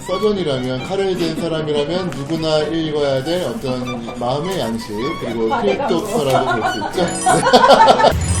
서전이라면 칼을 댄 사람이라면 누구나 읽어야 될 어떤 마음의 양식 그리고 필독서라고 볼 수 있죠.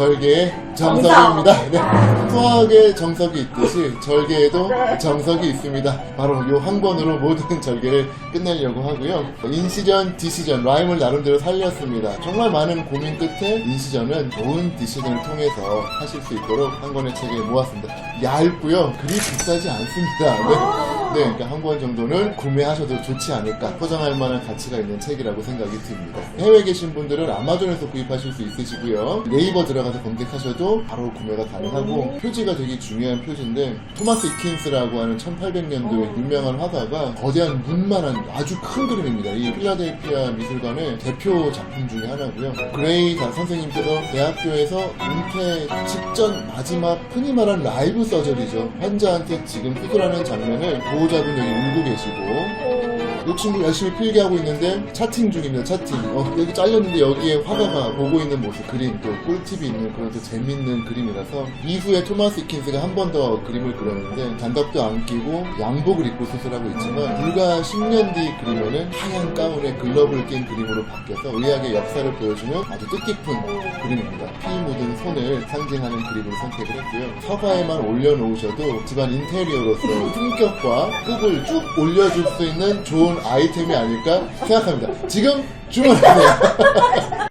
네. 절개의 정석입니다. 네. 수학의 정석이 있듯이 절개에도 네. 정석이 있습니다. 바로 이 한 권으로 모든 절개를 끝내려고 하고요. 인시전, 디시전, 라임을 나름대로 살렸습니다. 정말 많은 고민 끝에 인시전은 좋은 디시전을 통해서 하실 수 있도록 한 권의 책에 모았습니다. 얇고요. 그리 비싸지 않습니다. 네. 네, 그러니까 한 권 정도는 구매하셔도 좋지 않을까. 포장할 만한 가치가 있는 책이라고 생각이 듭니다. 해외에 계신 분들은 아마존에서 구입하실 수 있으시고요. 네이버 들어가서 검색하셔도 바로 구매가 가능하고 표지가 되게 중요한 표지인데 토마스 이킨스라고 하는 1800년도에 유명한 화가가 거대한 눈만한 아주 큰 그림입니다. 이 필라델피아 미술관의 대표 작품 중에 하나고요. 그레이 다 선생님께서 대학교에서 은퇴 직전 마지막 흔히 말하는 라이브 서저리죠. 환자한테 지금 수술하는 장면을 보호자분 여기 울고 계시고 이 친구 열심히 필기하고 있는데 차팅 중입니다. 차팅. 어, 여기 잘렸는데 여기에 화가가 보고 있는 모습 그림 또 꿀팁이 있는 그런 또 재밌는 그림이라서 이후에 토마스 이킨스가 한 번 더 그림을 그렸는데 단답도 안 끼고 양복을 입고 수술하고 있지만 불과 10년 뒤 그리면은 하얀 가운에 글러브를 낀 그림으로 바뀌어서 의학의 역사를 보여주는 아주 뜻깊은 그림입니다. 피 묻은 손을 상징하는 그림으로 선택을 했고요. 서가에만 올려놓으셔도 집안 인테리어로서 품격과 급을 쭉 올려줄 수 있는 좋은 아이템이 아닐까 생각합니다. 지금 주문하세요.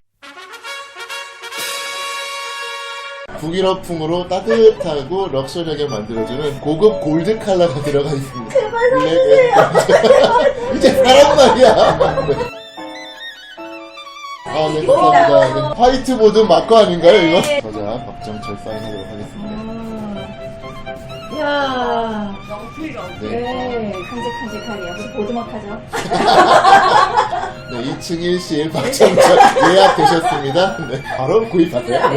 북유럽풍으로 따뜻하고 럭셔리하게 만들어주는 고급 골드 컬러가 들어가 있습니다. 제발 사주세요. 이제 사람 말이야. 네. 아, 네, 감사합니다. 네. 화이트보드 마커 아닌가요, 이거? 네. 저자 박정철 사인하도록 하겠습니다. 음. 이야. 네. 네, 큼직큼직하니 역시 보드막하죠. 네, 2층 1실 박정철 예약되셨습니다. 네, 바로 구입하세요. 네.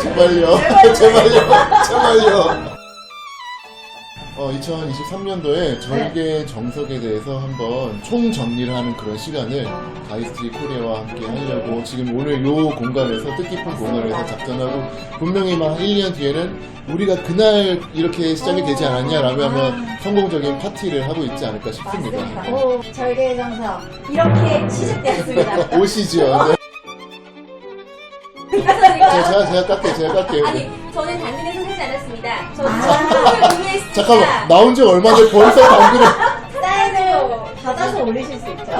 제발요. 제발요. 제발요. 어, 2023년도에 절개 정석에 대해서 한번 총 정리를 하는 그런 시간을 가이스트리 코리아와 함께 하려고 지금 오늘 요 공간에서 뜻깊은 공간에서 작전하고 분명히 막 1년 뒤에는 우리가 그날 이렇게 시작이 되지 않았냐라면 아마 성공적인 파티를 하고 있지 않을까 싶습니다. 맞습니다. 오, 절개의 정석. 이렇게 시작되었습니다. 오시죠. 네. 감사합니다. 제가, 제가 깎게, 제가 깎게. 아니, 저는 당근에서 사지 않았습니다. 저는 아. 구매했습니다. 잠깐만, 나온 지 얼마 전에 벌써 당근을. 사인을 받아서 올리실 수 있죠.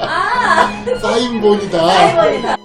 아, 사인본이다. 사인본이다.